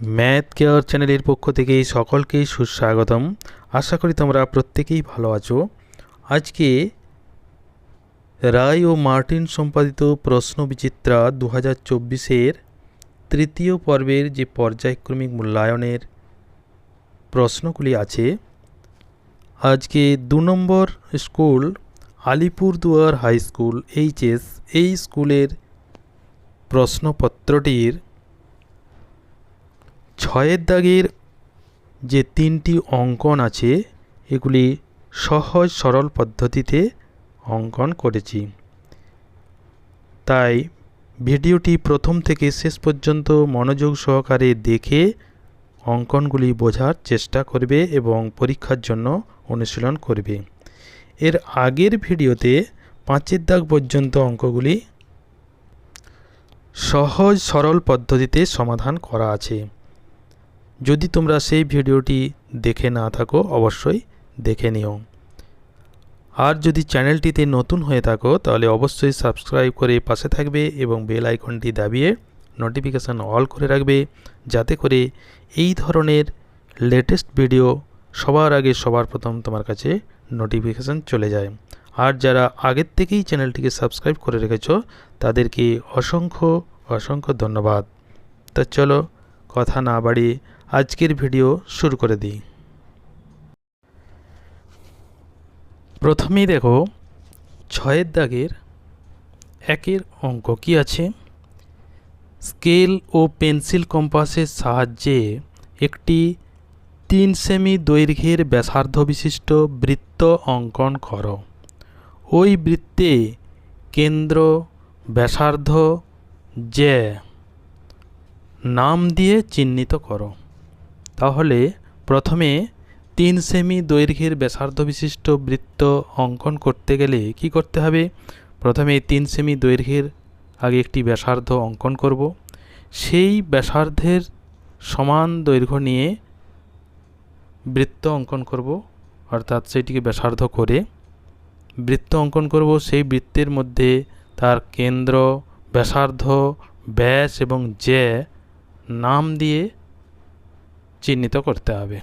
Math care চ্যানেলের পক্ষ থেকে সকলকেই সুস্বাগতম। আশা করি তোমরা প্রত্যেকেই ভালো আছো। আজকে রায় ও মার্টিন সম্পাদিত প্রশ্ন বিচিত্রা দু হাজার চব্বিশের তৃতীয় পর্বের যে পর্যায়ক্রমিক মূল্যায়নের প্রশ্নগুলি আছে, আজকে দু নম্বর school Alipurduar high school HS এই স্কুলের প্রশ্নপত্রটির ছয়ের দাগের যে তিনটি অঙ্কন আছে, এগুলি সহজ সরল পদ্ধতিতে অঙ্কন করেছি। তাই ভিডিওটি প্রথম থেকে শেষ পর্যন্ত মনোযোগ সহকারে দেখে অঙ্কনগুলি বোঝার চেষ্টা করবে এবং পরীক্ষার জন্য অনুশীলন করবে। এর আগের ভিডিওতে পাঁচের দাগ পর্যন্ত অঙ্কগুলি সহজ সরল পদ্ধতিতে সমাধান করা আছে। যদি তোমরা সেই ভিডিওটি দেখে না থাকো, অবশ্যই দেখে নিও। আর যদি চ্যানেলটিতে নতুন হয়ে থাকো, তাহলে অবশ্যই সাবস্ক্রাইব করে পাশে থাকবে এবং বেল আইকনটি দাবিয়ে নোটিফিকেশান অল করে রাখবে, যাতে করে এই ধরনের লেটেস্ট ভিডিও সবার আগে সবার প্রথম তোমার কাছে নোটিফিকেশান চলে যায়। আর যারা আগের থেকেই চ্যানেলটিকে সাবস্ক্রাইব করে রেখেছো, তাদেরকে অসংখ্য অসংখ্য ধন্যবাদ। তো চলো কথা না বাড়িয়ে আজকের ভিডিও শুরু করে দিই। প্রথমেই দেখো, ছয়ের দাগের একের অঙ্ক কি আছে? স্কেল ও পেন্সিল কম্পাসের সাহায্যে একটি তিন সেমি দৈর্ঘ্যের ব্যাসার্ধ বিশিষ্ট বৃত্ত অঙ্কন করো। ওই বৃত্তে কেন্দ্র, ব্যাসার্ধ যে নাম দিয়ে চিহ্নিত করো। তাহলে প্রথমে তিন সেমি দৈর্ঘ্যের ব্যাসার্ধ বিশিষ্ট বৃত্ত অঙ্কন করতে গেলে কি করতে হবে? প্রথমে তিন সেমি দৈর্ঘ্যের আগে একটি ব্যাসার্ধ অঙ্কন করব। সেই ব্যাসার্ধের সমান দৈর্ঘ্য নিয়ে বৃত্ত অঙ্কন করব, অর্থাৎ সেটিকে ব্যাসার্ধ করে বৃত্ত অঙ্কন করব। সেই বৃত্তের মধ্যে তার কেন্দ্র, ব্যাসার্ধ, ব্যাস এবং যে নাম দিয়ে চিহ্নিত করতে হবে।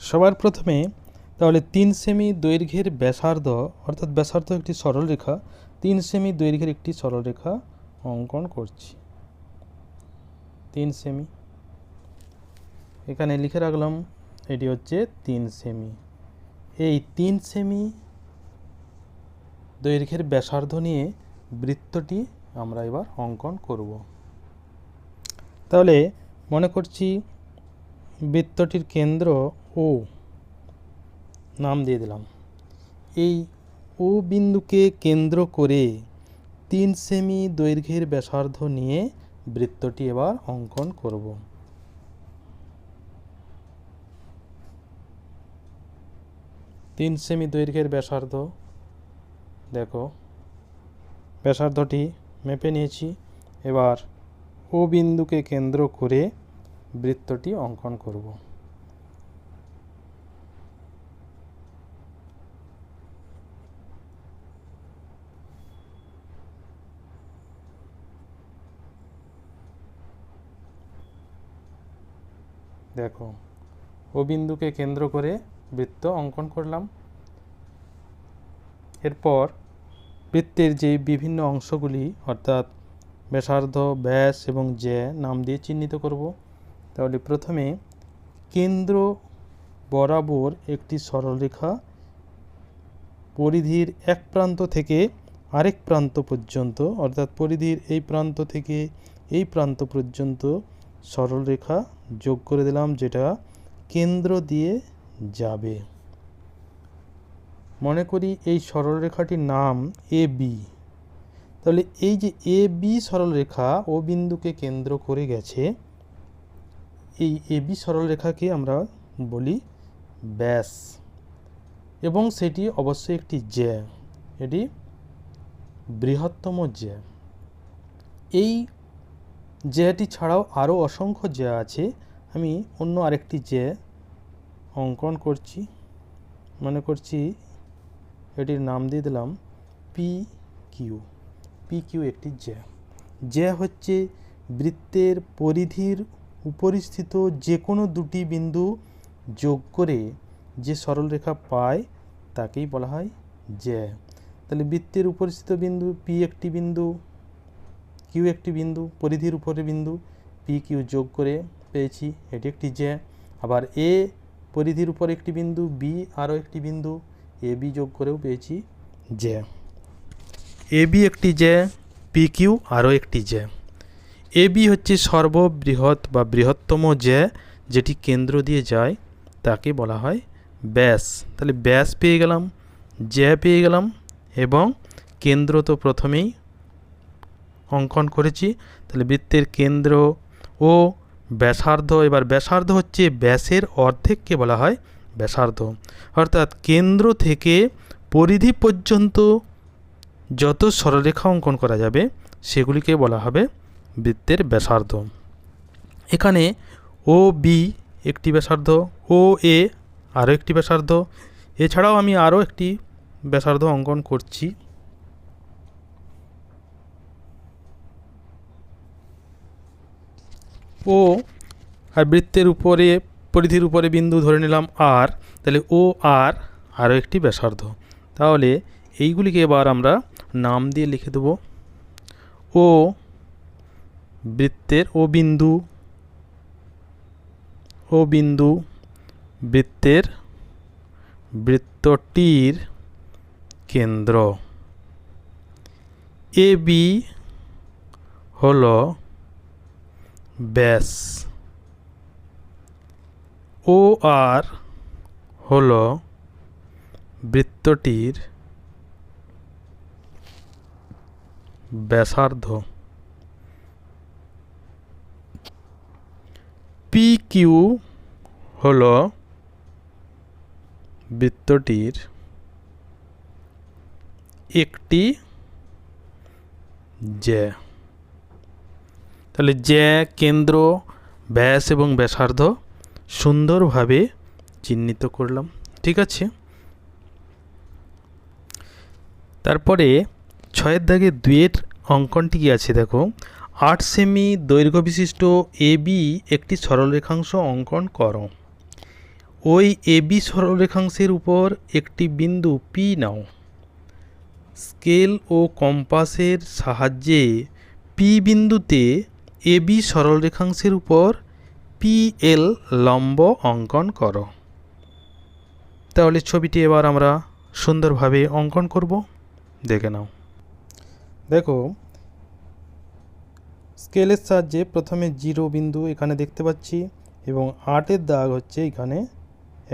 সবার প্রথমে তাহলে তিন সেমি দৈর্ঘ্যের ব্যাসার্ধ, অর্থাৎ ব্যাসার্ধ একটি সরলরেখা তিন সেমি দৈর্ঘ্যের একটি সরলরেখা অঙ্কন করছি। তিন সেমি। এখানে লিখে রাখলাম, এটি হচ্ছে তিন সেমি। এই তিন সেমি দৈর্ঘ্যের ব্যাসার্ধ নিয়ে বৃত্তটি আমরা এবার অঙ্কন করব। তাহলে মনে করছি বৃত্তটির কেন্দ্র ও নাম দিয়ে দিলাম। এই ও বিন্দুকে কেন্দ্র করে তিন সেমি দৈর্ঘ্যের ব্যাসার্ধ নিয়ে বৃত্তটি এবার অঙ্কন করব। তিন সেমি দৈর্ঘ্যের ব্যাসার্ধ, দেখো, ব্যাসার্ধটি মেপে নিয়েছি। এবার ও বিন্দুকে কেন্দ্র করে বৃত্তটি অঙ্কন করব। দেখো ও বিন্দুকে কেন্দ্র করে বৃত্ত অঙ্কন করলাম। এরপর বৃত্তের যে বিভিন্ন অংশগুলি, অর্থাৎ ব্যাসার্ধ, ব্যাস এবং জ্যা নাম দিয়ে চিহ্নিত করব। তাহলে প্রথমে কেন্দ্র বরাবর একটি সরলরেখা পরিধির এক প্রান্ত থেকে আরেক প্রান্ত পর্যন্ত, অর্থাৎ পরিধির এই প্রান্ত থেকে এই প্রান্ত পর্যন্ত সরলরেখা যোগ করে দিলাম, যেটা কেন্দ্র দিয়ে যাবে। মনে করি এই সরলরেখাটির নাম এ বি। তাহলে এই যে এ বি সরলরেখা ও বিন্দুকে কেন্দ্র করে গেছে, এই এ বি সরলরেখাকে আমরা বলি ব্যাস। এবং সেটি অবশ্যই একটি জ্যা, এটি বৃহত্তম জ্যা। এই জ্যাটি ছাড়াও আরও অসংখ্য জ্যা আছে, আমি অন্য আরেকটি জ্যা অঙ্কন করছি, মনে করছি এটির নাম দিয়ে দিলাম পি কিউ। পি কিউ একটি জ্যা জ্যা হচ্ছে বৃত্তের পরিধির উপরিস্থিত যে কোনো দুটি বিন্দু যোগ করে যে সরলরেখা পায় তাকেই বলা হয় জ্যা তাহলে বৃত্তের উপরিস্থিত বিন্দু পি একটি বিন্দু কিউ একটি বিন্দু, পরিধির উপরে বিন্দু পি কিউ যোগ করে পেয়েছি, এটি একটি জ্যা আবার এ পরিধির উপর একটি বিন্দু বি আরও একটি বিন্দু এ বি যোগ করেও পেয়েছি জ্যা এ বি একটি জ্যা পি কিউ আরও একটি জ্যা এ বি হচ্ছে সর্ববৃহৎ বা বৃহত্তম জ্যা যেটি কেন্দ্র দিয়ে যায়, তাকে বলা হয় ব্যাস। তাহলে ব্যাস পেয়ে গেলাম জ্যা পেয়ে গেলাম এবং কেন্দ্র তো প্রথমেই অঙ্কন করেছি। তাহলে বৃত্তের কেন্দ্র ও ব্যাসার্ধ, এবার ব্যাসার্ধ হচ্ছে ব্যাসের অর্ধেককে বলা হয় ব্যাসার্ধ। অর্থাৎ কেন্দ্র থেকে পরিধি পর্যন্ত যত সরলরেখা অঙ্কন করা যাবে, সেগুলিকে বলা হবে বৃত্তের ব্যাসার্ধ। এখানে ও বি একটি ব্যাসার্ধ ও এ আরও একটি ব্যাসার্ধ। এছাড়াও আমি আরও একটি ব্যাসার্ধ অঙ্কন করছি। ও আর বৃত্তের উপরে, পরিধির উপরে বিন্দু ধরে নিলাম আর তাহলে ও আর আরও একটি ব্যাসার্ধ। তাহলে এইগুলিকে এবার আমরা নাম দিয়ে লিখে দেব। ও বৃত্তের ও বিন্দু। ও বিন্দু বৃত্তের বৃত্তটির কেন্দ্র। এ বি হল ব্যাস। ও আর হল বৃত্তটির ব্যাসার্ধ। পি কিউ হল বৃত্তটির একটি জ্যা। তাহলে জ্যা কেন্দ্র, ব্যাস এবং ব্যাসার্ধ সুন্দরভাবে চিহ্নিত করলাম। ঠিক আছে? তারপরে ছয়ের দাগে দুয়ের অঙ্কনটি কি আছে দেখো? আট সেমি দৈর্ঘ্য বিশিষ্ট এ বি একটি সরলরেখাংশ অঙ্কন করো। ওই এ বি সরলরেখাংশের উপর একটি বিন্দু পি নাও। স্কেল ও কম্পাসের সাহায্যে পি বিন্দুতে এ বি সরলরেখাংশের উপর পি এল লম্ব অঙ্কন করো। তাহলে ছবিটি এবার আমরা সুন্দরভাবে অঙ্কন করব। দেখে নাও। দেখো, স্কেলের সাহায্যে প্রথমে জিরো বিন্দু এখানে দেখতে পাচ্ছি এবং আটের দাগ হচ্ছে এখানে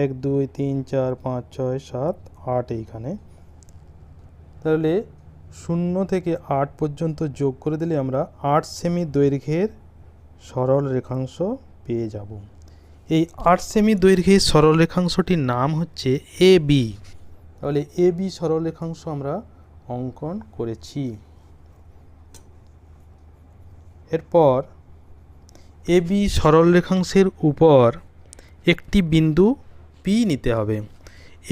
এক, দুই, তিন, চার, পাঁচ, ছয়, সাত, আট এইখানে। তাহলে শূন্য থেকে আট পর্যন্ত যোগ করে দিলে আমরা আট সেমি দৈর্ঘ্যের সরল রেখাংশ পেয়ে যাব। এই আট সেমি দৈর্ঘ্যের সরল রেখাংশটির নাম হচ্ছে এ বি। তাহলে এ বি সরল রেখাংশ আমরা অঙ্কন করেছি। এরপর এ বি সরল রেখাংশের উপর একটি বিন্দু পি নিতে হবে।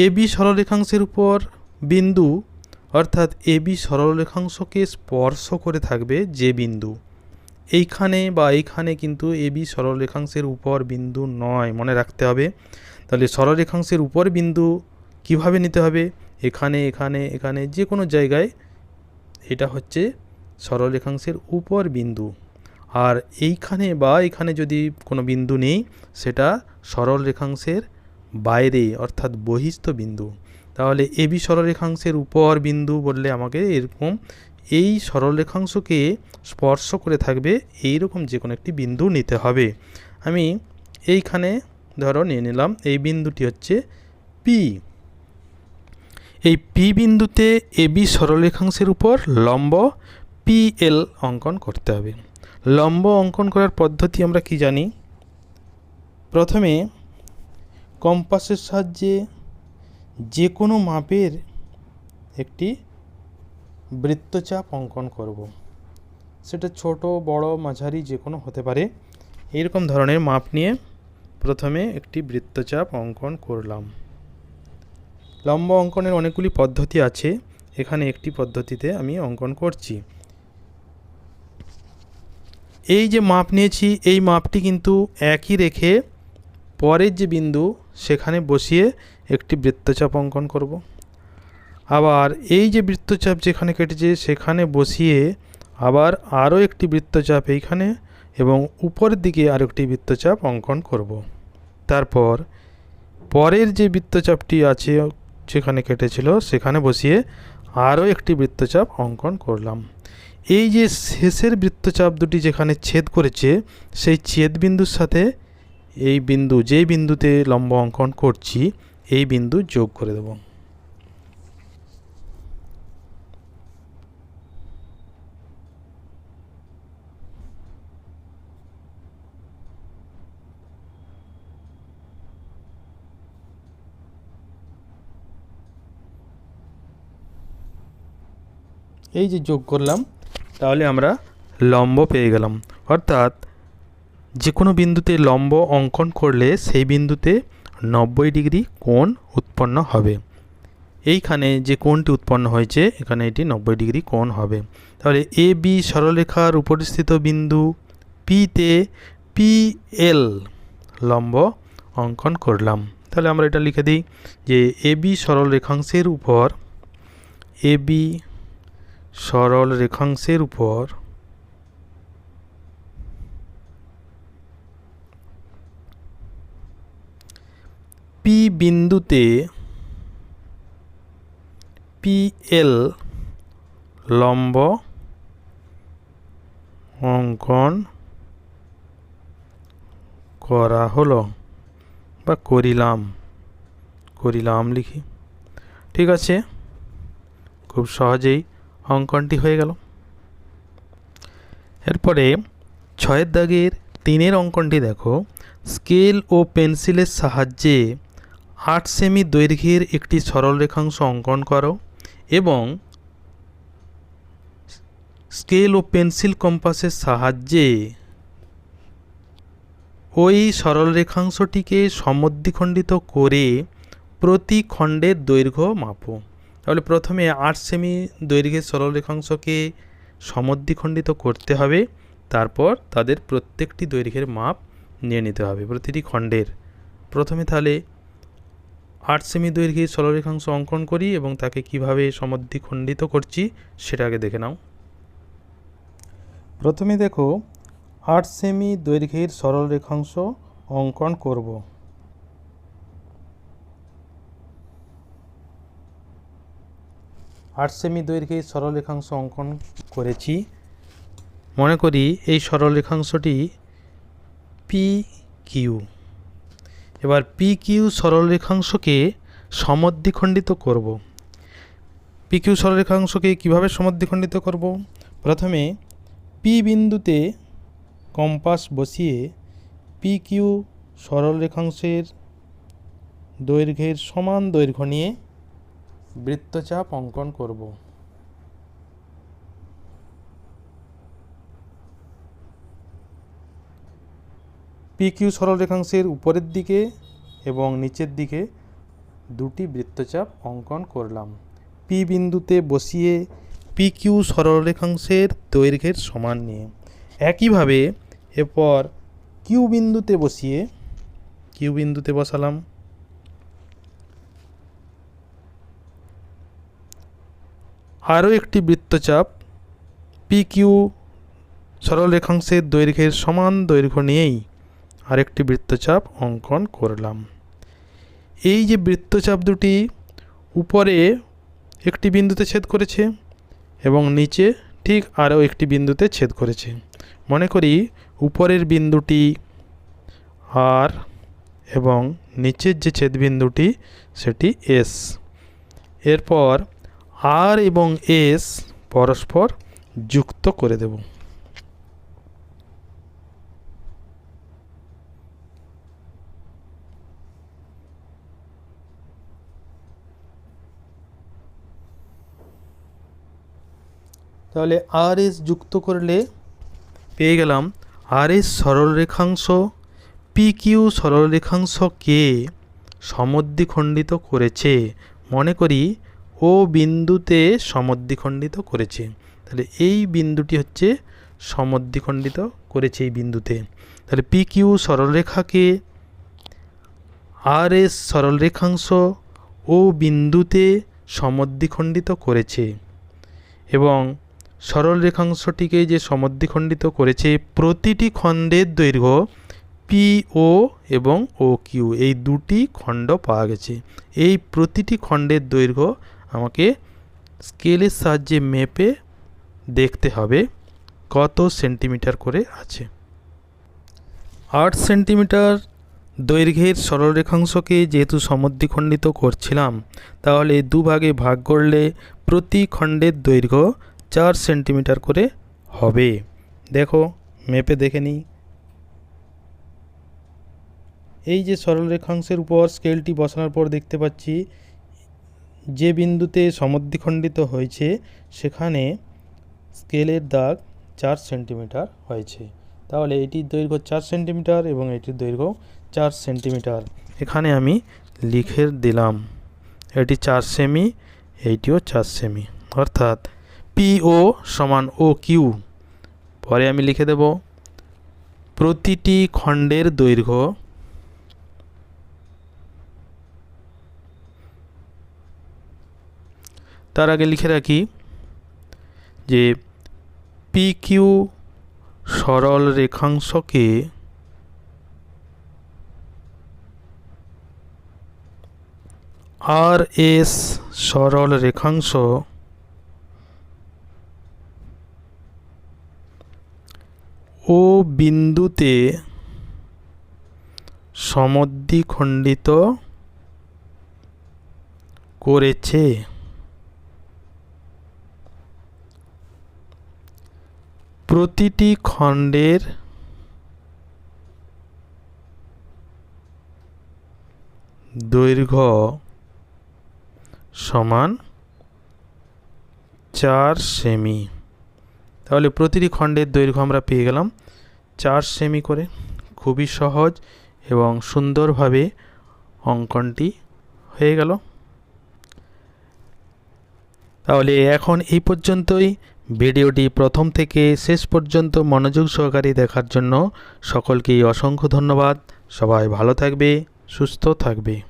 এ বি সরল রেখাংশের উপর বিন্দু অর্থাৎ এ বি সরল রেখাংশকে স্পর্শ করে থাকবে যে বিন্দু। এইখানে বা এইখানে কিন্তু এ বি সরল রেখাংশের উপর বিন্দু নয়, মনে রাখতে হবে। তাহলে সরল রেখাংশের উপর বিন্দু কীভাবে নিতে হবে? এখানে এখানে এখানে যে কোনো জায়গায় এটা হচ্ছে সরল রেখাংশের উপর বিন্দু। আর এইখানে বা এখানে যদি কোনো বিন্দু নেই, সেটা সরল রেখাংশের বাইরে, অর্থাৎ বহিস্থ বিন্দু। তাহলে এবি সরলরেখাংশের উপর বিন্দু বললে আমাকে এরকম এই সরলরেখাংশকে স্পর্শ করে থাকবে এই রকম যে কোনো একটি বিন্দু নিতে হবে। আমি এইখানে ধরো নিয়ে নিলাম, এই বিন্দুটি হচ্ছে পি এই পি বিন্দুতে এবি সরলরেখাংশের উপর লম্ব পি এল অঙ্কন করতে হবে। লম্ব অঙ্কন করার পদ্ধতি আমরা কি জানি? প্রথমে কম্পাসের সাহায্যে যে কোনো মাপের একটি বৃত্তচাপ অঙ্কন করব। সেটা ছোট, বড়, মাঝারি যে কোনো হতে পারে। এইরকম ধরনের মাপ নিয়ে প্রথমে একটি বৃত্তচাপ অঙ্কন করলাম। লম্ব অঙ্কনের অনেকগুলি পদ্ধতি আছে। এখানে একটি পদ্ধতিতে আমি অঙ্কন করছি। এই যে মাপ নিয়েছি, এই মাপটি কিন্তু একই রেখে পরের যে বিন্দু, সেখানে বসিয়ে একটি বৃত্তচাপ অঙ্কন করব। আবার এই যে বৃত্তচাপ যেখানে কেটেছে, সেখানে বসিয়ে আবার আরও একটি বৃত্তচাপ এইখানে এবং উপরের দিকে আরও একটি বৃত্তচাপ অঙ্কন করব। তারপর পরের যে বৃত্তচাপটি আছে, যেখানে কেটেছিল, সেখানে বসিয়ে আরও একটি বৃত্তচাপ অঙ্কন করলাম। এই যে শেষের বৃত্তচাপ দুটি যেখানে ছেদ করেছে, সেই ছেদ বিন্দুর সাথে এই বিন্দু, যেই বিন্দুতে লম্ব অঙ্কন করছি, এই বিন্দু যোগ করে দেব। এই যে যোগ করলাম তাহলে আমরা লম্ব পেয়ে গেলাম। অর্থাৎ যে কোনো বিন্দুতে লম্ব অঙ্কন করলে সেই বিন্দুতে নব্বই ডিগ্রি কোণ উৎপন্ন হবে। এইখানে যে কোণটি উৎপন্ন হয়েছে, এখানে এটি নব্বই ডিগ্রি কোণ হবে। তাহলে এ, বি সরলরেখার উপরিস্থিত বিন্দু পিতে পি এল লম্ব অঙ্কন করলাম। তাহলে আমরা এটা লিখে দিই যে এ, বি সরল রেখাংশের উপর এ, বি সরল রেখাংশের উপর। পি বিন্দুতে পিএল লম্ব অঙ্কন করা হলো বা করিলাম করিলাম লিখি। ঠিক আছে? খুব সহজেই অঙ্কনটি হয়ে গেল। এরপরে ছয়ের দাগের তিনের অঙ্কনটি দেখো। স্কেল ও পেন্সিলের সাহায্যে আট সেমি দৈর্ঘ্যের একটি সরল রেখাংশ অঙ্কন করো এবং স্কেল ও পেন্সিল কম্পাসের সাহায্যে ওই সরল রেখাংশটিকে সমদ্বিখণ্ডিত করে প্রতি খণ্ডের দৈর্ঘ্য মাপো। তাহলে প্রথমে আট সেমি দৈর্ঘ্যের সরল রেখাংশকে সমদ্বিখণ্ডিত করতে হবে। তারপর তাদের প্রত্যেকটি দৈর্ঘ্যের মাপ নিয়ে নিতে হবে প্রতিটি খণ্ডের। প্রথমে তাহলে আট সেমি দৈর্ঘ্যের সরলরেখাংশ অঙ্কন করি এবং তাকে কীভাবে সমদ্বিখণ্ডিত করছি সেটা আগে দেখে নাও। প্রথমে দেখো, আট সেমি দৈর্ঘ্যের সরল রেখাংশ অঙ্কন করব। আট সেমি দৈর্ঘ্যের সরল রেখাংশ অঙ্কন করেছি। মনে করি এই সরল রেখাংশটি পি কিউ এবার পি কিউ সরল রেখাংশকে সমদ্বিখণ্ডিত করব। পি কিউ সরল রেখাংশকে কীভাবে সমদ্বিখণ্ডিত করব? প্রথমে পি বিন্দুতে কম্পাস বসিয়ে পি কিউ সরল রেখাংশের দৈর্ঘ্যের সমান দৈর্ঘ্য নিয়ে বৃত্তচাপ অঙ্কন করব। পি কিউ সরল রেখাংশের উপরের দিকে এবং নিচের দিকে দুটি বৃত্তচাপ অঙ্কন করলাম। পি বিন্দুতে বসিয়ে পি কিউ সরল রেখাংশের দৈর্ঘ্যের সমান নিয়ে। একইভাবে এরপর কিউ বিন্দুতে বসিয়ে কিউ বিন্দুতে বসালাম। আরও একটি বৃত্তচাপ পি কিউ সরল রেখাংশের দৈর্ঘ্যের সমান দৈর্ঘ্য নিয়েই আরেকটি বৃত্তচাপ অঙ্কন করলাম। এই যে বৃত্তচাপ দুটি উপরে একটি বিন্দুতে ছেদ করেছে এবং নিচে ঠিক আরও একটি বিন্দুতে ছেদ করেছে। মনে করি উপরের বিন্দুটি আর এবং নিচের যে ছেদ বিন্দুটি সেটি এস এরপর আর এবং এস পরস্পর যুক্ত করে দেব। তাহলে আর এস যুক্ত করলে পেয়ে গেলাম আর এস সরল রেখাংশ পি কিউ সরল রেখাংশকে সমদ্বিখণ্ডিত করেছে। মনে করি ও বিন্দুতে সমদ্বিখণ্ডিত করেছে। তাহলে এই বিন্দুটি হচ্ছে সমদ্বিখণ্ডিত করেছে এই বিন্দুতে। তাহলে পি কিউ সরলরেখাকে আর এস সরলরেখাংশ ও বিন্দুতে সমদ্বিখণ্ডিত করেছে। এবং সরল রেখাংশটিকে যে সমদ্বিখণ্ডিত করেছে, প্রতিটি খণ্ডের দৈর্ঘ্য পি ও এবং ও কিউ এই দুটি খণ্ড পাওয়া গেছে। এই প্রতিটি খণ্ডের দৈর্ঘ্য আমাকে স্কেলের সাহায্যে মেপে দেখতে হবে কত সেন্টিমিটার করে আছে। আট সেন্টিমিটার দৈর্ঘ্যের সরলরেখাংশকে যেহেতু সমদ্বিখণ্ডিত করছিলাম, তাহলে দুভাগে ভাগ করলে প্রতি খণ্ডের দৈর্ঘ্য চার সেন্টিমিটার করে হবে। দেখো, মেপে দেখে নিই। এই যে সরলরেখাংশের উপর স্কেলটি বসানোর পর দেখতে পাচ্ছি যে বিন্দুতে সমদ্বিখণ্ডিত হয়েছে, সেখানে স্কেলের দাগ চার সেন্টিমিটার হয়েছে। তাহলে এটির দৈর্ঘ্য চার সেন্টিমিটার এবং এটির দৈর্ঘ্য চার সেন্টিমিটার। এখানে আমি লিখে দিলাম, এটি চার সেমি, এইটিও চার সেমি। অর্থাৎ পি ও সমান ও কিউ। পরে আমি লিখে দেব, প্রতিটি খণ্ডের দৈর্ঘ্য তার আগে লিখে রাখি যে পি কিউ সরল রেখাংশকে আর এস সরল রেখাংশ ও বিন্দুতে সমদ্বিখণ্ডিত করেছে। প্রতিটি খণ্ডের দৈর্ঘ্য সমান চার সেমি। তাহলে প্রতিটি খণ্ডের দৈর্ঘ্য আমরা পেয়ে গেলাম চার সেমি করে। খুবই সহজ এবং সুন্দরভাবে অঙ্কনটি হয়ে গেল। তাহলে এখন এই পর্যন্তই। ভিডিওটি প্রথম থেকে শেষ পর্যন্ত মনোযোগ সহকারে দেখার জন্য সকলকেই অসংখ্য ধন্যবাদ। সবাই ভালো থাকবে, সুস্থ থাকবে।